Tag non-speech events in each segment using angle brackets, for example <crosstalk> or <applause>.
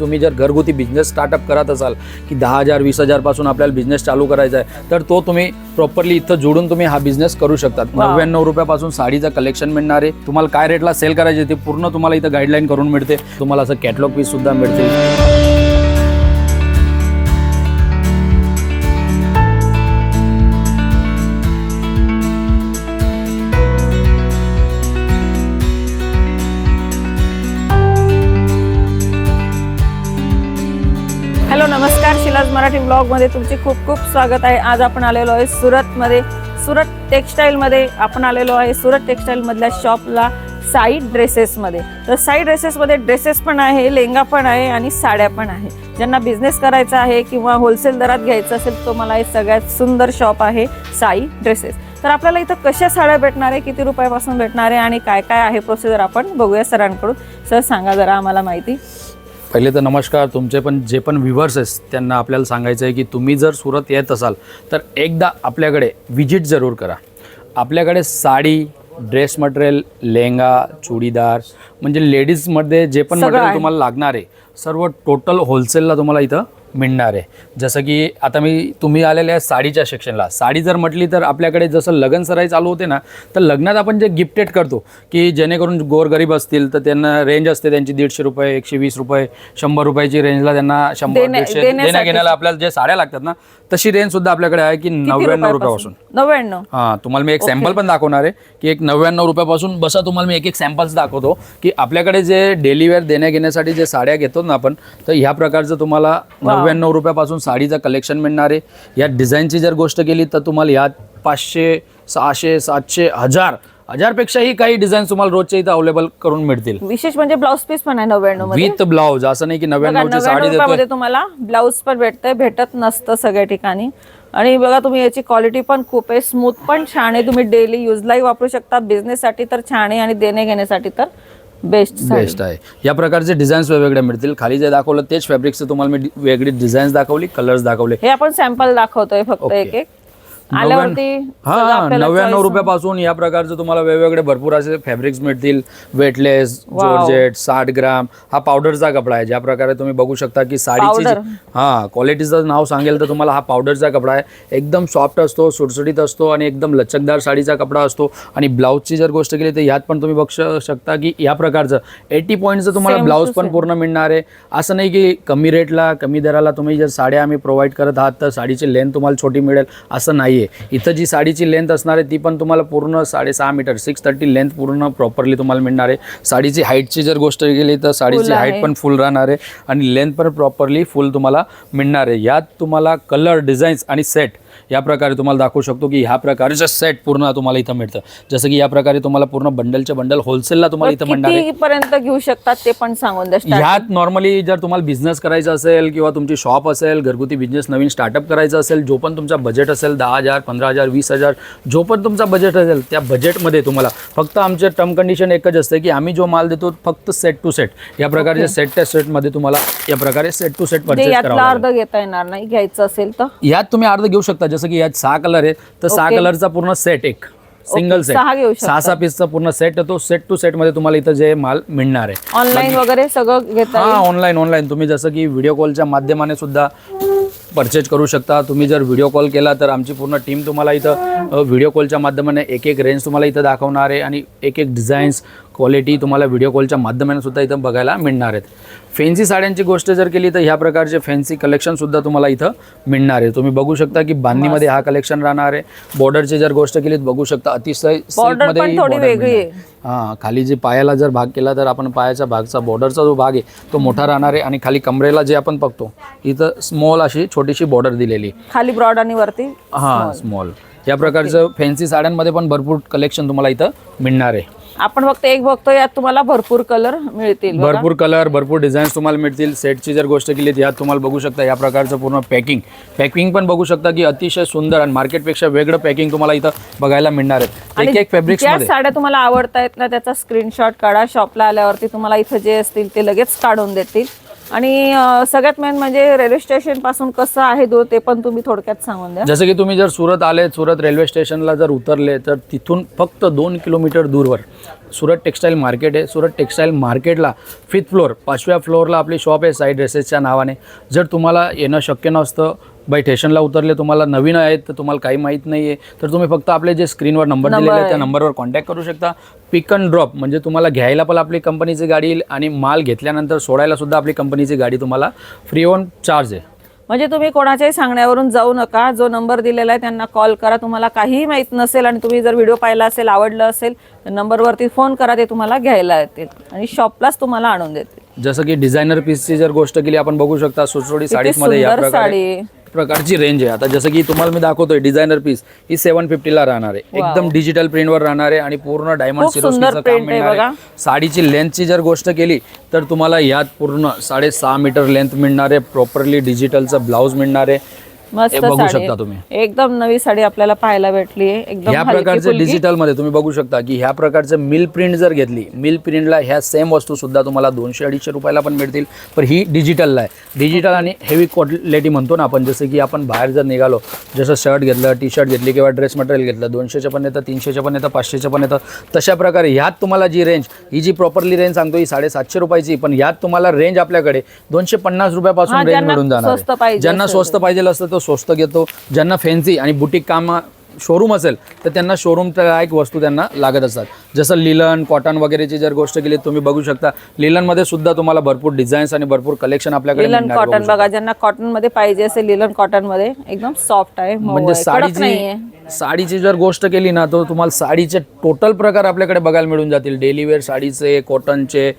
तुम्ही जर घरगुती बिझनेस स्टार्टअप करत असाल की दहा हजार वीस हजारपासून आपल्याला बिझनेस चालू करायचा आहे तर तो तुम्ही प्रॉपरली इथं जोडून तुम्ही हा बिझनेस करू शकतात. Wow. नव्याण्णव रुपयापासून साडीचं कलेक्शन मिळणार आहे. तुम्हाला काय रेटला सेल करायचे ते पूर्ण तुम्हाला इथं गाईडलाईन करून मिळते. तुम्हाला असं कॅटलॉग पीस सुद्धा मिळते नमस्कार शिलाज मराठी ब्लॉगमध्ये तुमचे खूप खूप स्वागत आहे. आज आपण आलेलो आहे सुरतमध्ये. सुरत टेक्स्टाईलमध्ये आपण आलेलो आहे. सुरत टेक्स्टाईलमधल्या शॉपला साई ड्रेसेसमध्ये. तर साई ड्रेसेसमध्ये ड्रेसेस पण आहे लेंगा पण आहे आणि साड्या पण आहे. ज्यांना बिझनेस करायचा आहे किंवा होलसेल दरात घ्यायचं असेल तो मला हे सगळ्यात सुंदर शॉप आहे साई ड्रेसेस. तर आपल्याला इथं कशा साड्या भेटणार आहे किती रुपयापासून भेटणार आहे आणि काय काय आहे प्रोसिजर आपण बघूया सरांकडून. सर सांगा जरा आम्हाला माहिती. पहिले तर नमस्कार तुमचे पण जे पण व्ह्युअर्स आहेत त्यांना आपल्याला सांगायचं आहे की तुम्ही जर सुरत येत असाल तर एकदा आपल्याकडे विजिट जरूर करा आपल्याकडे साडी ड्रेस मटेरियल लेहंगा चुडीदार म्हणजे लेडीजमध्ये जे पण मटेरियल. तुम्हाला लागणार आहे सर्व टोटल होलसेलला तुम्हाला इथं मिळणार आहे. जसं की आता मी तुम्ही आलेले आहे साडीच्या सेक्शनला साडी जर म्हटली तर आपल्याकडे जसं लग्न सराई चालू होते ना तर लग्नात आपण जे गिफ्टेड करतो की जेणेकरून गोरगरीब असतील तर त्यांना रेंज असते त्यांची दीडशे रुपये एकशे वीस रुपये शंभर रुपयाची रेंजला त्यांना शंभर देण्या- दीडशे. देण्या घेण्याला आपल्याला जे साड्या लागतात ना तशी रेंज सुद्धा आपल्याकडे आहे की नव्याण्णव रुपयापासून? नव्याण्णव. हां तुम्हाला मी एक सॅम्पल पण दाखवणार आहे की एक नव्याण्णव रुपयापासून बसा तुम्हाला मी एक एक सॅम्पल्स दाखवतो की आपल्याकडे जे डेली वेअर देण्या घेण्यासाठी जे साड्या घेतो ना आपण तर ह्या प्रकारचं तुम्हाला नव्याण्णव रुपयापासून साडीचं कलेक्शन मिळणार आहे. या डिझाईनची जर गोष्ट केली तर तुम्हाला यात पाचशे सहाशे सातशे हजार हजारपेक्षाही काही डिझाईन तुम्हाला रोजच्या इथं अवेलेबल करून मिळतील. विशेष म्हणजे ब्लाऊज पीस पण आहे नव्याण्णवमध्ये विथ ब्लाऊज असं नाही की नव्याण्णवची साडी 99 देतोय. रुपयामध्ये तुम्हाला ब्लाऊज पण भेटतंय भेटत नसतं सगळ्या ठिकाणी. आणि बघा तुम्ही याची क्वालिटी पण खूप आहे स्मूथ पण छान आहे. तुम्ही डेली युजलाही वापरू शकता बिझनेससाठी तर छान आहे आणि देणे घेण्यासाठी तर. बेस्ट बेस्ट आहे. या प्रकारचे डिझाईन्स वेगवेगळे मिळतील. खाली जे दाखवलं तेच फॅब्रिकचं तुम्हाला मी वेगळी डिझाईन्स दाखवली कलर्स दाखवले. हे आपण सॅम्पल दाखवतोय फक्त. एक एक आल्यावरती हा नव्याण्णव रुपयापासून या प्रकारचे तुम्हाला वेगवेगळे भरपूर असे फॅब्रिक्स मिळतील. वेटलेस. जॉर्जेट साठ ग्राम. हा पावडरचा कपडा आहे. ज्या प्रकारे तुम्ही बघू शकता की साडीची हा क्वालिटीचं नाव सांगेल तर तुम्हाला हा पावडरचा कपडा आहे. एकदम सॉफ्ट असतो सुटसुटीत असतो आणि एकदम लचकदार साडीचा कपडा असतो. आणि ब्लाऊजची जर गोष्ट केली तर यात पण तुम्ही बघू शकता की या प्रकारचं एटी पॉईंटचं तुम्हाला ब्लाऊज पण. पूर्ण मिळणार आहे. असं नाही की कमी रेटला कमी दराला तुम्ही जर साड्या आम्ही प्रोव्हाइड करत आहात तर साडीची लेंथ तुम्हाला छोटी मिळेल. असं नाही. आहे इथं जी साडीची लेंथ असणार आहे ती पण तुम्हाला पूर्ण साडेसहा मीटर सिक्स थर्टी लेंथ पूर्ण प्रॉपरली तुम्हाला मिळणार आहे. साडीची हाईटची जर गोष्ट केली तर साडीची. हाईट पण फुल राहणार आहे. आणि लेंथ पण प्रॉपरली फुल तुम्हाला मिळणार आहे. यात तुम्हाला कलर डिझाईन्स आणि सेट या प्रकारे तुम्हाला दाखवू शकतो की ह्या प्रकारचं सेट पूर्ण तुम्हाला इथं मिळतं. जसं की या प्रकारे तुम्हाला पूर्ण बंडलचे बंडल होलसेलला तुम्हाला इथं किती पर्यंत घेऊ शकतात ते पण सांगून द्या. ह्यात नॉर्मली जर तुम्हाला बिझनेस करायचा असेल किंवा तुमची शॉप असेल घरगुती बिझनेस नवीन स्टार्टअप करायचा असेल जो पण तुमचा बजेट असेल दहा हजार पंधरा हजार वीस हजार जो पण तुमचा बजेट असेल त्या बजेटमध्ये तुम्हाला फक्त आमचं टर्म कंडिशन एकच असते की आम्ही जो माल देतो फक्त सेट टू सेट या प्रकारचे सेट त्या सेटमध्ये तुम्हाला या प्रकारे सेट टू सेट अर्ध घेता येणार नाही घ्यायचं असेल तर? यात तुम्ही अर्ध घेऊ शकता. जसं की यात सहा कलर आहे तर सहा. कलरचा पूर्ण सेट एक. सिंगल सेट सहा घेऊ शकता. सहा सहा पीसचा पूर्ण सेट तो सेट टू सेटमध्ये तुम्हाला इथं जे माल मिळणार आहे. ऑनलाईन वगैरे सगळं घेता हा येईल ऑनलाईन ऑनलाईन तुम्ही जसं की व्हिडिओ कॉलच्या माध्यमाने सुद्धा परचेज करू शकता. तुम्ही जर व्हिडिओ कॉल केला तर आमची पूर्ण टीम तुम्हाला इथं व्हिडिओ कॉलच्या माध्यमाने एक एक रेंज तुम्हाला इथं दाखवणार आहे आणि एक एक डिझाईन्स क्वालिटी तुम्हाला व्हिडिओ कॉलच्या माध्यमाने सुद्धा इथं बघायला मिळणार आहेत. फॅन्सी साड्यांची गोष्ट जर केली तर ह्या प्रकारचे फॅन्सी कलेक्शन सुद्धा तुम्हाला इथं मिळणार आहे. तुम्ही बघू शकता की बांधणीमध्ये हा कलेक्शन राहणार आहे. बॉर्डरची जर गोष्ट केली तर बघू शकता. अतिशय वेगळी. हां खाली जे पायाला जर भाग केला तर आपण पायाच्या भागचा बॉर्डरचा जो भाग आहे तो मोठा राहणार आहे आणि खाली कमरेला जे आपण बघतो इथं स्मॉल अशी छोटीशी बॉर्डर दिलेली. खाली ब्रॉड आणि वरती हां स्मॉल या प्रकारचं फॅन्सी साड्यांमध्ये पण भरपूर कलेक्शन तुम्हाला इथं मिळणार आहे. आपण फक्त एक बघतो यात तुम्हाला भरपूर कलर मिळतील बघा. भरपूर कलर भरपूर डिझाईन्स तुम्हाला मिळतील. सेटची जर गोष्ट केली तर यात तुम्हाला बघू शकता या प्रकारचं पूर्ण पॅकिंग पॅकिंग पण बघू शकता की अतिशय सुंदर आणि मार्केटपेक्षा वेगळं पॅकिंग तुम्हाला इथं बघायला मिळणार आहे. एक एक ज्या फॅब्रिक्समध्ये साड्या तुम्हाला आवडतायत ना त्याचा स्क्रीनशॉट काढा. शॉपला आल्यावरती तुम्हाला इथं जे असतील ते लगेच काढून देतील. आणि सगळ्यात मेन म्हणजे रेल्वे स्टेशनपासून कसं आहे दूर ते पण तुम्ही थोडक्यात सांगून द्या. जसं की तुम्ही जर सुरत आले सुरत रेल्वे स्टेशनला जर उतरले तर तिथून फक्त दोन किलोमीटर दूरवर सुरत टेक्स्टाईल मार्केट आहे. सुरत टेक्स्टाईल मार्केटला फिफ्थ फ्लोअर पाचव्या फ्लोअरला आपली शॉप आहे साई ड्रेसेसच्या नावाने. जर तुम्हाला येणं शक्य नसतं बाय स्टेशनला उतरले तुम्हाला नवीन आहेत तर तुम्हाला काही माहीत नाही आहे तर तुम्ही फक्त आपले जे स्क्रीनवर नंबर दिलेले आहेत त्या आहे. नंबरवर कॉन्टॅक्ट करू शकता. पिक अँड ड्रॉप म्हणजे तुम्हाला घ्यायला पण आपली कंपनीची गाडी येईल आणि माल घेतल्यानंतर सोडायला सुद्धा आपली कंपनीची गाडी तुम्हाला फ्री ऑन चार्ज आहे. म्हणजे तुम्ही कोणाच्याही सांगण्यावरून जाऊ नका. जो नंबर दिलेला आहे त्यांना कॉल करा. तुम्हाला काहीही माहीत नसेल आणि तुम्ही जर व्हिडिओ पाहिला असेल आवडलं असेल तर नंबरवरती फोन करा. ते तुम्हाला घ्यायला येतील. आणि शॉपलाच तुम्हाला आणून देतील. जसं की डिझायनर पीसची जर गोष्ट केली आपण बघू शकता सुटसुटी किती साडीजमध्ये या सुंदर प्रकारे साडी. प्रकारची रेंज आहे. आता जसं की तुम्हाला मी दाखवतोय डिझायनर पीस ही सेवन फिफ्टीला राहणार आहे. एकदम डिजिटल प्रिंटवर राहणार आहे आणि पूर्ण डायमंड सिरोस्कीचं काम मिळणार. आहे. साडीची लेंथची जर गोष्ट केली तर तुम्हाला यात पूर्ण साडेसहा मीटर लेंथ मिळणार आहे. प्रॉपरली डिजिटलचं ब्लाऊज मिळणार आहे. मस्त बघू साडी शकता तुम्ही. एकदम नवी साडी आपल्याला पाहायला भेटली आहे ह्या प्रकारचे. डिजिटलमध्ये तुम्ही बघू शकता की ह्या प्रकारचं मिल प्रिंट जर घेतली मिल प्रिंटला ह्या सेम वस्तू सुद्धा तुम्हाला दोनशे अडीचशे रुपयाला पण मिळतील पण ही डिजिटलला आहे डिजिटल आणि हेवी क्वालिटी म्हणतो ना आपण जसं की आपण बाहेर जर निघालो जसं शर्ट घेतलं टी शर्ट घेतली किंवा ड्रेस मटेरियल घेतलं दोनशेचं पण येतं तीनशेचं पण येतं पाचशेचं पण येतं तशा प्रकारे ह्यात तुम्हाला जी रेंज ही जी प्रॉपरली रेंज सांगतो ही साडेसातशे रुपयाची पण यात तुम्हाला रेंज आपल्याकडे दोनशे पन्नास हा, रुपयापासून रेंज ज्यांना मिळून जाणार स्वस्त आहे. पाहिजे ज्यांना असेल स्वस्त पाहिजे असतं तो स्वस्त घेतो. ज्यांना फॅन्सी आणि बुटीक काम शोरूम असेल तर त्यांना शोरूमच्या एक वस्तू त्यांना लागत असतात. जसं लिलन कॉटन वगैरेची जर गोष्ट केली तुम्ही बघू शकता. लिलनमध्ये सुद्धा तुम्हाला भरपूर डिझाईन्स आणि भरपूर कलेक्शन आपल्याकडे लिलन कॉटन बघू ज्यांना कॉटनमध्ये पाहिजे असेल लिलन कॉटनमध्ये एकदम सॉफ्ट आहे म्हणजे साडीची साडीची जर गोष्ट केली ना तर तुम्हाला साडीचे टोटल प्रकार आपल्याकडे बघायला मिळून जातील. डेली वेअर साडीचे कॉटनचे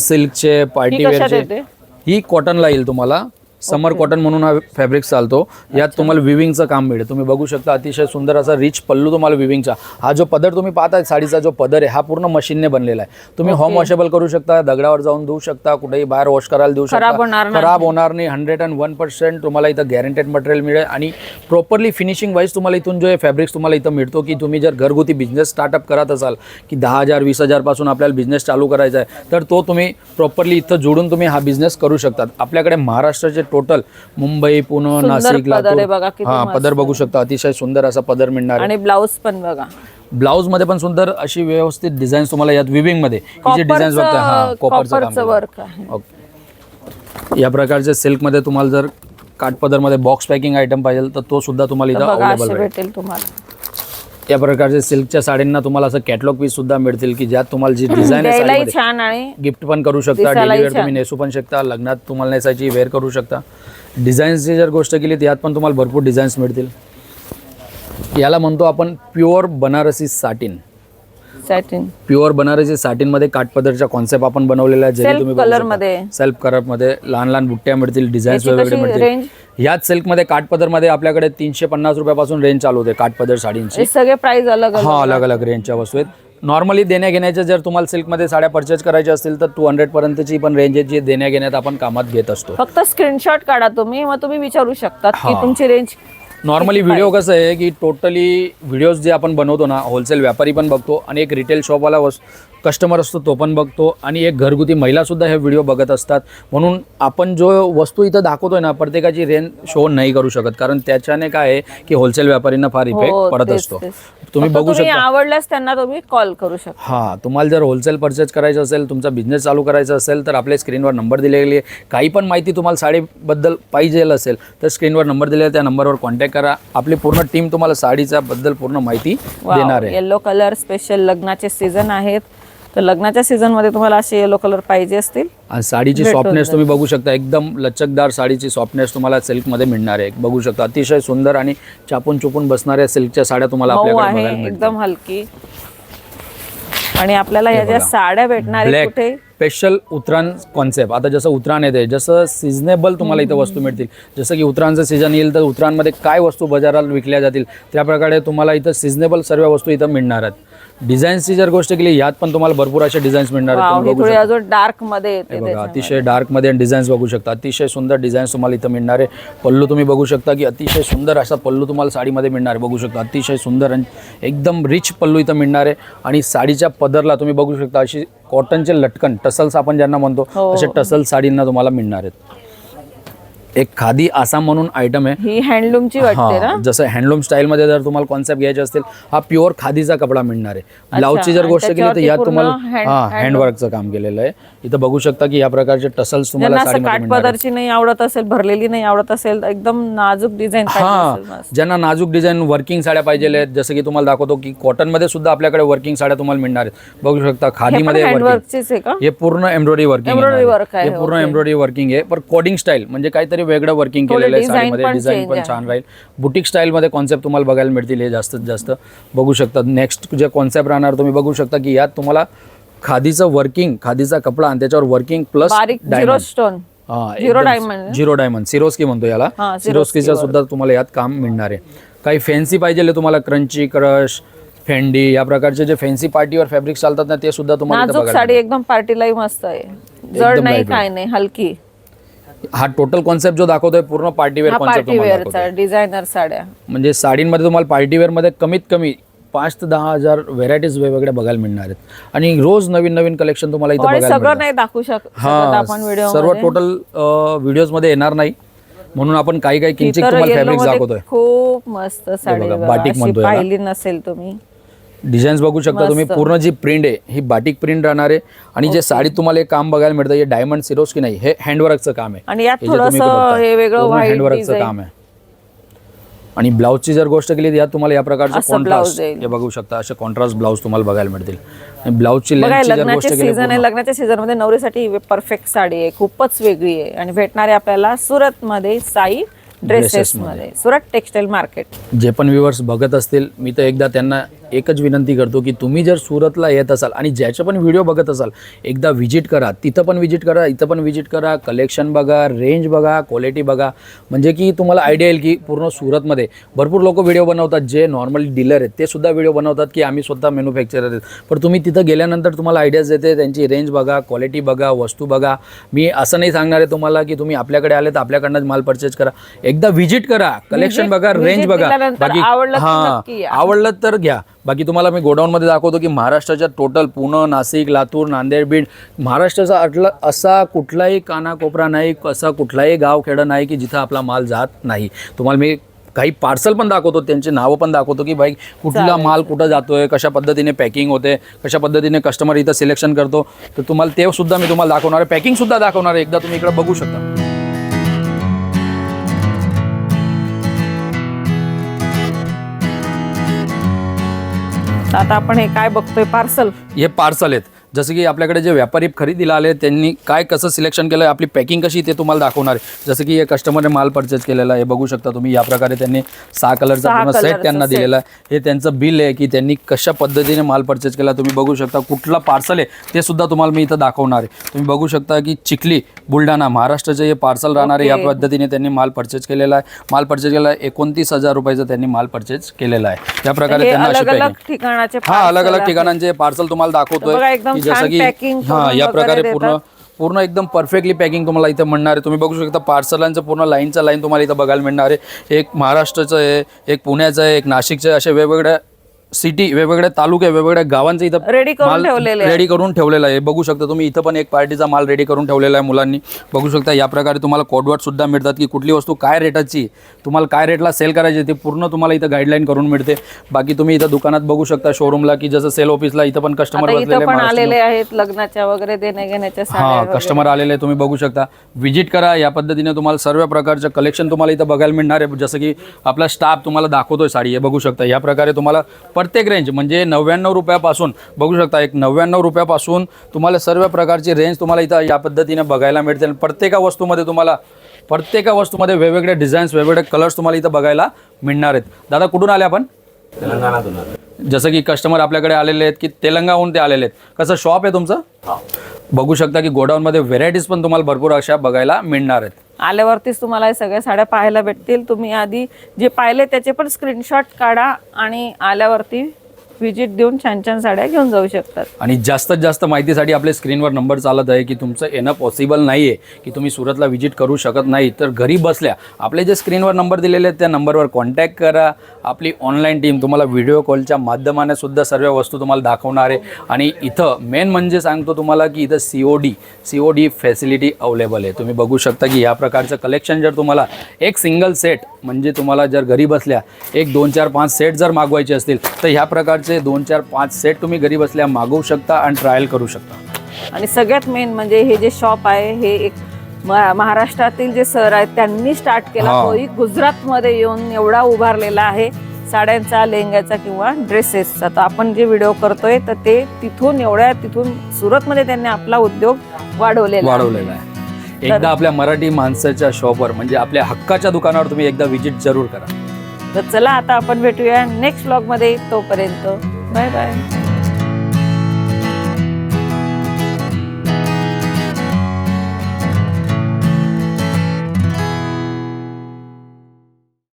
सिल्कचे पार्टी कशात वेअरचे येते? ही कॉटनला येईल तुम्हाला. समर कॉटन म्हणून हा फॅब्रिक चालतो. यात तुम्हाला विविंगचं काम मिळेल. तुम्ही बघू शकता अतिशय सुंदर असा रिच पल्लू तुम्हाला विविंगचा. हा जो पदर तुम्ही पाहताय साडीचा जो पदर आहे हा पूर्ण मशीनने बनलेला आहे. तुम्ही होम वॉशेबल करू शकता दगडावर जाऊन धुवू शकता कुठेही बाहेर वॉश करायला देऊ शकता. खराब होणार नाही. हंड्रेड अँड वन पर्सेंट तुम्हाला इथं गॅरंटेड मटेरियल मिळेल. आणि प्रॉपरली फिनिशिंग वाईज तुम्हाला इथून जो फॅब्रिक्स तुम्हाला इथं मिळतो की तुम्ही जर घरगुती बिझनेस स्टार्टअप करत असाल की दहा हजार वीस हजारपासून आपल्याला बिझनेस चालू करायचा आहे तर तो तुम्ही प्रॉपरली इथं जोडून तुम्ही हा बिझनेस करू शकतात. आपल्याकडे महाराष्ट्राचे टोटल मुंबई पुणे नाशिक लातूर. हा. पदर बघू शकता. अतिशय सुंदर असा पदर मिळणार आणि ब्लाऊज पण बघा. ब्लाऊजमध्ये पण सुंदर अशी व्यवस्थित डिझाईन तुम्हाला यात विविंगमध्ये. जी डिझाईन बघता हा कॉपरचं. Work okay. या प्रकारचे सिल्कमध्ये तुम्हाला जर काठपदरमध्ये बॉक्स पॅकिंग आयटम पाहिजे तर तो सुद्धा तुम्हाला इथं अवेलेबल भेटेल तुम्हाला. या प्रकारचे सिल्कच्या साड्यांना तुम्हाला असं कॅटलॉग पीस सुद्धा मिळतील की ज्यात तुम्हाला जी डिझाईन आहे <clears throat> छान आणि गिफ्ट पण करू शकता दिसायलाही डेली वेअर छान. तुम्ही नेसू पण शकता लग्नात तुम्हाला नेसायची वेअर करू शकता. डिझाईन्सची जर गोष्ट केली तर यात पण तुम्हाला भरपूर डिझाईन्स मिळतील. याला म्हणतो आपण pure Banarasi satin satin pure Banarasi साटिनमध्ये काठपदरच्या कॉन्सेप्ट आपण बनवलेला आहे Self color मध्ये. सेल्फ कलरमध्ये लहान लहान बुट्ट्या मिळतील डिझाईन्स याची कशी मिळतील. range? ह्याच सिल्कमध्ये काठपदरमध्ये आपल्याकडे तीनशे पन्नास रुपयापासून रेंज चालू होते काठपदर साडींची. सगळे प्राइस अलग हा अलग अलग रेंजच्या वस्तू आहेत. नॉर्मली देण्या घेण्याच्या जर तुम्हाला सिल्कमध्ये साड्या परचेस करायच्या असतील तर टू हंड्रेड पर्यंतची पण रेंज आहे जी देण्या घेण्यात आपण कामात घेत असतो. फक्त स्क्रीनशॉट काढा तुम्ही मग तुम्ही विचारू शकतात की. तुमची रेंज नॉर्मली व्हिडिओ कसं आहे की टोटली व्हिडिओज जे आपण बनवतो ना होलसेल व्यापारी पण बघतो आणि एक रिटेल शॉपवाला वस कस्टमर असतो तो पण बघतो. आणि एक घरगुती महिलासुद्धा हे व्हिडिओ बघत असतात. म्हणून आपण जो वस्तू इथं दाखवतोय ना प्रत्येकाची रेंज शो नाही करू शकत. कारण त्याच्याने काय आहे की होलसेल व्यापारींना फार इफेक्ट हो, पडत असतो. तुम्ही बघू शकता. आवडल्यास त्यांना तुम्ही कॉल करू शकता. हां तुम्हाला जर होलसेल परचेस करायचं असेल तुमचा बिझनेस चालू करायचा असेल तर आपल्या स्क्रीनवर नंबर दिलेली आहे. काही पण माहिती तुम्हाला साडीबद्दल पाहिजे असेल तर स्क्रीनवर नंबर दिलेला आहे. त्या नंबरवर कॉन्टॅक्ट करा. आपली पूर्ण टीम तुम्हाला साडीच्या बद्दल पूर्ण माहिती देणार आहे. येलो कलर स्पेशल लग्नाचे सीझन आहेत. तर लग्नाच्या सीझनमध्ये तुम्हाला असे येलो कलर पाहिजे असतील. आणि साडीची सॉफ्टनेस तुम्ही बघू शकता. एकदम लचकदार साडीची सॉफ्टनेस तुम्हाला सिल्कमध्ये मिळणार आहे. बघू शकता. अतिशय सुंदर आणि चापून चुपून बसणाऱ्या सिल्कच्या साड्या तुम्हाला आपल्याकडे एकदम हलकी. आणि आपल्याला या ज्या. साड्या भेटणार कुठे? स्पेशल उतराण कॉन्सेप्ट आता जसं उतराण येते जसं सिजनेबल तुम्हाला इथं वस्तू मिळतील. जसं की उतरांचं सीझन येईल तर उतरांमध्ये काय वस्तू बाजारात विकल्या जातील त्या प्रकारे तुम्हाला इथं सिजनेबल सर्व वस्तू इथं मिळणार आहेत. डिझाईन्सची जर गोष्ट केली यात पण तुम्हाला भरपूर असे डिझाईन्स मिळणार आहेत वाव तुम्ही ही बघू थोडी शकता. अजून डार्कमध्ये येते हे बघा त्याच्यामध्ये. अतिशय डार्कमध्ये डिझाईन्स बघू शकता अतिशय सुंदर डिझाईन्स तुम्हाला इथं मिळणार आहे पल्लू तुम्ही बघू शकता की अतिशय सुंदर असा पल्लू तुम्हाला साडीमध्ये मिळणार आहे बघू शकता अतिशय सुंदर आणि एकदम रिच पल्लू इथं मिळणार आहे आणि साडीच्या पदरला तुम्ही बघू शकता अशी कॉटनचे लटकन टसल्स आपण ज्यांना म्हणतो हो. असे टसल साडींना तुम्हाला मिळणार आहेत एक खादी आसाम म्हणून आयटम आहे. ही हँडलूमची वाटते ना? जसं हँडलूम स्टाईलमध्ये जर तुम्हाला कॉन्सेप्ट घ्यायचे असतील हा प्युअर खादीचा कपडा मिळणार आहे. ब्लाऊजची जर गोष्ट केली तर यात तुम्हाला हा हँडवर्कचं काम केलेलं आहे. इथं बघू शकता की या प्रकारचे टसल्स तुम्हाला. काठपदरची नाही आवडत असेल भरलेली नाही आवडत असेल एकदम नाजूक डिझाईन हा ज्यांना नाजूक डिझाईन वर्किंग साड्या पाहिजे आहेत जसं की तुम्हाला दाखवतो की कॉटनमध्ये सुद्धा आपल्याकडे वर्किंग साड्या तुम्हाला मिळणार आहेत. बघू शकता खादीमध्ये आहे का? हे पूर्ण एम्ब्रॉयडरी वर्किंग हे पूर्ण. एम्ब्रॉयडरी वर्किंग आहे. पण कोडिंग स्टाईल म्हणजे काहीतरी वेगळं वर्किंग केलेलं आहे साडीमध्ये डिझाईन पण. छान राहील. बुटिक स्टाईलमध्ये कॉन्सेप्ट तुम्हाला बघायला मिळतील हे जास्तीत जास्त बघू शकता. नेक्स्ट जे कॉन्सेप्ट राहणार तुम्ही बघू शकता की यात तुम्हाला खादीचं वर्किंग खादीचा कपडा आणि त्याच्यावर working plus stone zero diamond zero diamond Swarovski म्हणतो याला. सिरोस्कीचं सुद्धा तुम्हाला यात काम मिळणार आहे. काही फॅन्सी पाहिजे तुम्हाला क्रंची क्रश फेंडी या प्रकारचे जे फॅन्सी पार्टीवर फॅब्रिक चालतात ना ते सुद्धा तुम्हाला साडी एकदम पार्टीलाही मस्त आहे. जड नाही. काय नाही हलकी. हा टोटल कॉन्सेप्ट जो दाखवतोय पूर्ण पार्टीवेअर कॉन्सेप्ट पार्टी तुम्हाला वेअरचा दाखवतोय. डिझायनर साड्या. म्हणजे साडींमध्ये तुम्हाला पार्टीवेअरमध्ये कमीत कमी पाच ते दहा हजार व्हेरायटीज वेगवेगळ्या बघायला मिळणार आहेत. आणि रोज नवीन नवीन कलेक्शन तुम्हाला इथं बघायला सगळं नाही दाखवू शक- शकत हा सर्व टोटल व्हिडिओजमध्ये. येणार नाही. म्हणून आपण काही काही किंचित तुम्हाला फॅब्रिक दाखवतोय. खूप मस्त साडी. बाटिक अशी म्हणतो याला. पाहिली नसेल तुम्ही. डिझाईन्स बघू शकता तुम्ही. पूर्ण जी प्रिंट आहे ही बाटिक प्रिंट राहणार आहे. आणि जे साडीत तुम्हाला हे काम बघायला मिळतं हे डायमंड सिरोस की नाही हे हँडवर्कचं काम आहे. आणि यात हे थोडंसं हे वेगळं हँडवर्कचं. काम आहे. आणि ब्लाऊजची जर गोष्ट केली तर यात तुम्हाला या प्रकारचे कॉन्ट्रास्ट. हे बघू शकता असे कॉन्ट्रास्ट ब्लाऊज तुम्हाला बघायला मिळतील. आणि ब्लाऊजची बघा लेंथची जर लग्नाचे गोष्ट केली सीझन आहे लग्नाच्या सीझनमध्ये नवरीसाठी परफेक्ट साडी आहे खूपच वेगळी आहे. आणि भेटणारे आपल्याला सुरत मध्ये साई ड्रेसेस मध्ये. सुरत टेक्सटाईल मार्केट जे पण व्ह्युअर्स बघत असतील मी तर एकदा त्यांना एकच विनंती करतो की तुम्ही जर सुरतला येत असाल आणि ज्याचे पण व्हिडिओ बघत असाल एकदा व्हिजिट करा तिथं पण व्हिजिट करा इथं पण व्हिजिट करा कलेक्शन बघा रेंज बघा क्वालिटी बघा. म्हणजे की तुम्हाला आयडिया येईल की पूर्ण सुरतमध्ये भरपूर लोक व्हिडिओ बनवतात जे नॉर्मली डीलर आहेत. ते सुद्धा व्हिडिओ बनवतात की आम्ही स्वतः मॅन्युफॅक्चरर आहेत. पण तुम्ही तिथं गेल्यानंतर तुम्हाला आयडियाज येते त्यांची रेंज बघा क्वालिटी बघा वस्तू बघा. मी असं नाही सांगणार आहे तुम्हाला की तुम्ही आपल्याकडे आले तर आपल्याकडनं माल परचेस करा. एकदा व्हिजिट करा कलेक्शन बघा रेंज बघा. दिल्यानंतर आवडलं की हा. आवडलं तर घ्या. बाकी तुम्हाला मी गोडाऊनमध्ये दाखवतो की महाराष्ट्राच्या टोटल पुणे नाशिक लातूर नांदेड बीड महाराष्ट्राचा अटला असा कुठलाही कानाकोपरा नाही असा कुठलाही गाव खेडं नाही की जिथं आपला माल जात नाही. तुम्हाला मी काही पार्सल पण दाखवतो त्यांचे नावं पण दाखवतो की भाई कुठला माल कुठं जातोय कशा पद्धतीने पॅकिंग होते कशा पद्धतीने कस्टमर इथं सिलेक्शन करतो. तर तुम्हाला ते सुद्धा मी तुम्हाला दाखवणार आहे. पॅकिंग सुद्धा दाखवणार आहे. एकदा तुम्ही इकडे बघू शकता. आता आपण हे काय बघतोय? पार्सल. हे पार्सल आहेत. जसं की आपल्याकडे जे व्यापारी खरेदीला आले त्यांनी काय कसं सिलेक्शन केलं आपली पॅकिंग कशी ते तुम्हाला दाखवणार आहे. जसं की हे कस्टमरने माल परचेस केलेला आहे हे बघू शकता तुम्ही या प्रकारे त्यांनी सहा कलरचा पूर्ण सेट त्यांना. दिलेला आहे. हे त्यांचं बिल आहे की त्यांनी कशा पद्धतीने माल परचेस केला तुम्ही बघू शकता कुठला पार्सल आहे ते सुद्धा तुम्हाला मी इथं दाखवणार आहे. तुम्ही बघू शकता की चिखली बुलढाणा महाराष्ट्राचे हे पार्सल राहणार आहे या. पद्धतीने त्यांनी माल परचेस केलेला आहे. माल परचेस केलेला आहे एकोणतीस हजार रुपयाचा त्यांनी माल परचेस केलेला आहे. या प्रकारे त्यांना अशी ठिकाणाचे हा अलग अलग. ठिकाणांचे पार्सल तुम्हाला दाखवतोय. जसं की हा या प्रकारे पूर्ण. पूर्ण एकदम परफेक्टली पॅकिंग तुम्हाला इथं मिळणार आहे तुम्ही बघू शकता पार्सलांचं पूर्ण लाईनचा लाईन तुम्हाला इथं बघायला मिळणार आहे एक महाराष्ट्राचं आहे एक पुण्याचं आहे एक नाशिकचं आहे असे वेगवेगळ्या सिटी वेगवेगळ्या तालुके वेगवेगळ्या गावांचं इथं Ready करून ठेवलेले आहे. रेडी करून ठेवलेला आहे बघू शकता तुम्ही इथं पण एक पार्टीचा माल रेडी करून ठेवलेला आहे मुलांनी बघू शकता या प्रकारे तुम्हाला कोडवर्ड सुद्धा मिळतात की कुठली वस्तू काय रेटाची तुम्हाला काय रेटला सेल करायची ते पूर्ण तुम्हाला इथं गाईडलाईन करून मिळते बाकी तुम्ही इथं दुकानात बघू शकता शोरूमला की जसं सेल ऑफिसला इथं पण कस्टमर आता बसलेले इथं पण. आलेले आहेत लग्नाच्या वगैरे देण्या घेण्याच्या साड्या हा वगैरे. कस्टमर आलेले तुम्ही बघू शकता व्हिजिट करा या पद्धतीने तुम्हाला सर्व प्रकारचं कलेक्शन तुम्हाला इथं बघायला मिळणार आहे जसं की आपला स्टाफ तुम्हाला दाखवतोय साडी हे बघू शकता या प्रकारे तुम्हाला प्रत्येक रेंज म्हणजे नव्याण्णव रुपयापासून बघू शकता एक नव्याण्णव रुपयापासून तुम्हाला सर्व प्रकारची रेंज तुम्हाला इथं या पद्धतीने बघायला मिळते प्रत्येका वस्तूमध्ये तुम्हाला प्रत्येका वस्तूमध्ये वेगवेगळे डिझाईन्स वेगवेगळे कलर्स तुम्हाला इथं बघायला मिळणार आहेत. दादा कुठून आले आपण? तेलंगणातून. जसं की कस्टमर आपल्याकडे आलेले आहेत की तेलंगाहून ते आलेले आहेत. कसं शॉप आहे तुमचं? बघू शकता की गोडाऊनमध्ये व्हेरायटीज पण तुम्हाला भरपूर अशा बघायला मिळणार आहेत. आल्यावरतीच तुम्हाला हे सगळ्या साड्या पाहायला भेटतील. तुम्ही आधी जे पाहिले त्याचे पण स्क्रीनशॉट काढा आणि आल्यावरती व्हिजिट देऊन छान छान साड्या घेऊन जाऊ शकतात. आणि जास्तीत जास्त माहितीसाठी आपल्या स्क्रीनवर नंबर चालत आहे की तुमचं येणं पॉसिबल नाही आहे की तुम्ही सुरतला व्हिजिट करू शकत नाही तर घरी बसल्या आपले जे स्क्रीनवर नंबर दिलेले आहेत त्या नंबरवर कॉन्टॅक्ट करा. आपली ऑनलाईन टीम तुम्हाला व्हिडिओ कॉलच्या माध्यमाने सुद्धा सर्व वस्तू तुम्हाला दाखवणार आहे. आणि इथं मेन म्हणजे सांगतो तुम्हाला की इथं C O D C O D facility available आहे. तुम्ही बघू शकता की या प्रकारचं कलेक्शन जर तुम्हाला एक सिंगल सेट म्हणजे तुम्हाला जर घरी बसल्या एक दोन चार पाच सेट जर मागवायचे असतील तर ह्या प्रकारचे दोन चार पाच सेट तुम्ही घरी बसल्या मागवू शकता आणि ट्रायल करू शकता. आणि सगळ्यात मेन म्हणजे हे जे शॉप आहे हे एक महाराष्ट्रातील जे सर आहेत त्यांनी स्टार्ट केला. हा. तोही गुजरातमध्ये येऊन एवढा उभारलेला आहे. साड्यांचा लेहंग्याचा किंवा ड्रेसेसचा तर आपण जे व्हिडिओ करतोय तर ते तिथून एवढ्या तिथून सुरतमध्ये त्यांनी आपला उद्योग वाढवलेला. वाढवलेला आहे. एकदा आपल्या मराठी माणसाच्या शॉपवर म्हणजे आपल्या हक्काच्या दुकानावर तुम्ही एकदा व्हिजिट जरूर करा. तर चला आता आपण भेटूया नेक्स्ट ब्लॉगमध्ये. तोपर्यंत बाय बाय